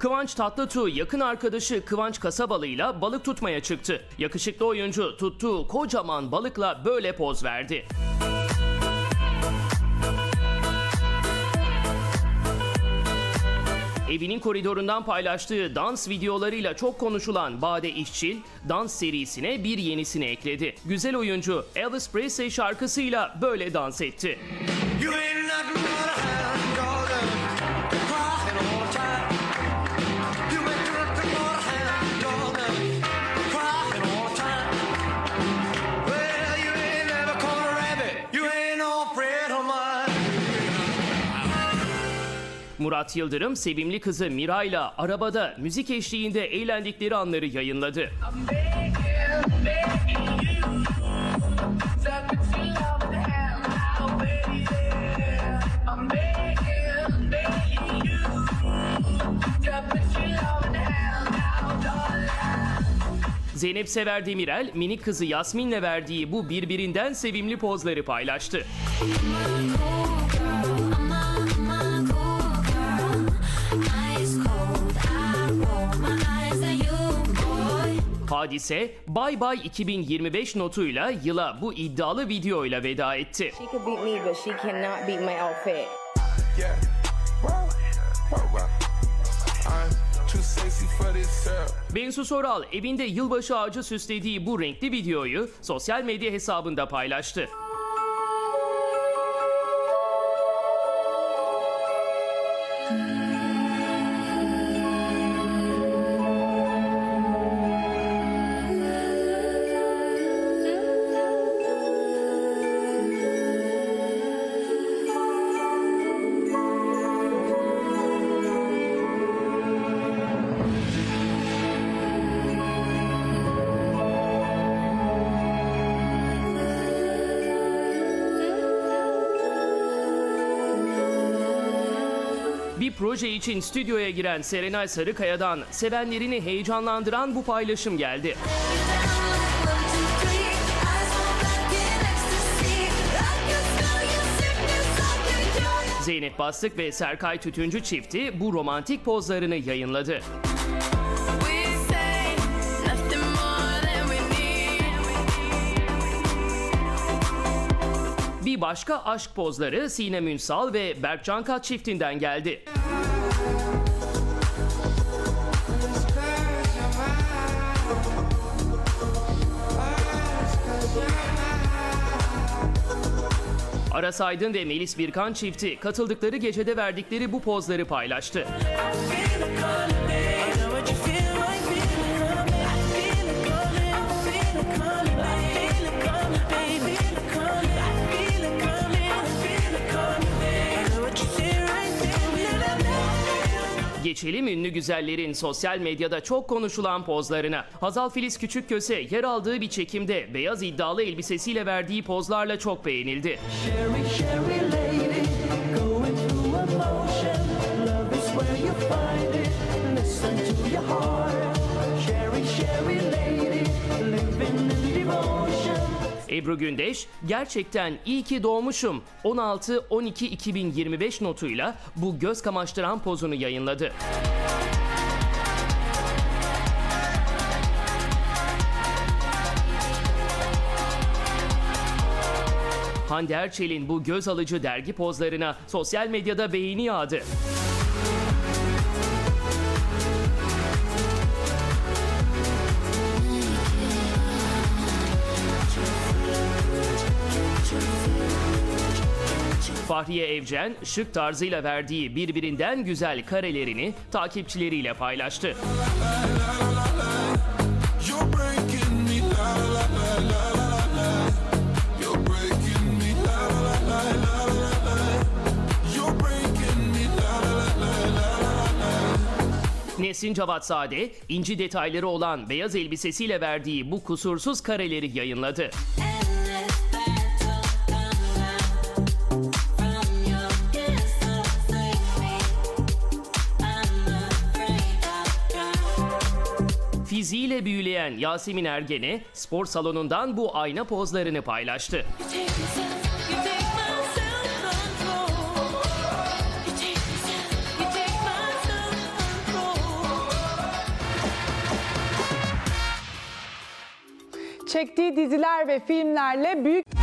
Kıvanç Tatlıtuğ yakın arkadaşı Kıvanç Kasabalı'yla balık tutmaya çıktı. Yakışıklı oyuncu tuttuğu kocaman balıkla böyle poz verdi. Evinin koridorundan paylaştığı dans videolarıyla çok konuşulan Bade İşçil, dans serisine bir yenisini ekledi. Güzel oyuncu Elvis Presley şarkısıyla böyle dans etti. You ain't nothing Murat Yıldırım sevimli kızı Miray'la arabada müzik eşliğinde eğlendikleri anları yayınladı. Zeynep Sever Demirel minik kızı Yasmin'le verdiği bu birbirinden sevimli pozları paylaştı. Hadise Bye Bye 2025 notuyla yıla bu iddialı videoyla veda etti. Bensu Soral evinde yılbaşı ağacı süslediği bu renkli videoyu sosyal medya hesabında paylaştı. Bir proje için stüdyoya giren Serenay Sarıkaya'dan sevenlerini heyecanlandıran bu paylaşım geldi. Zeynep Bastık ve Serkay Tütüncü çifti bu romantik pozlarını yayınladı. Bir başka aşk pozları Sinem Ünsal ve Berkcan Kat çiftinden geldi. Aras Aydın ve Melis Birkan çifti katıldıkları gecede verdikleri bu pozları paylaştı. Geçelim ünlü güzellerin sosyal medyada çok konuşulan pozlarına. Hazal Filiz Küçükköse yer aldığı bir çekimde beyaz iddialı elbisesiyle verdiği pozlarla çok beğenildi. Sherry, Sherry lady, going. Ebru Gündeş, gerçekten iyi ki doğmuşum 16-12-2025 notuyla bu göz kamaştıran pozunu yayınladı. Hande Erçel'in bu göz alıcı dergi pozlarına sosyal medyada beğeni yağdı. Fahriye Evcen şık tarzıyla verdiği birbirinden güzel karelerini takipçileriyle paylaştı. Nesin Cavatzade, inci detayları olan beyaz elbisesiyle verdiği bu kusursuz kareleri yayınladı. diziyle büyüleyen Yasemin Ergen'i spor salonundan bu ayna pozlarını paylaştı. Çektiği diziler ve filmlerle büyük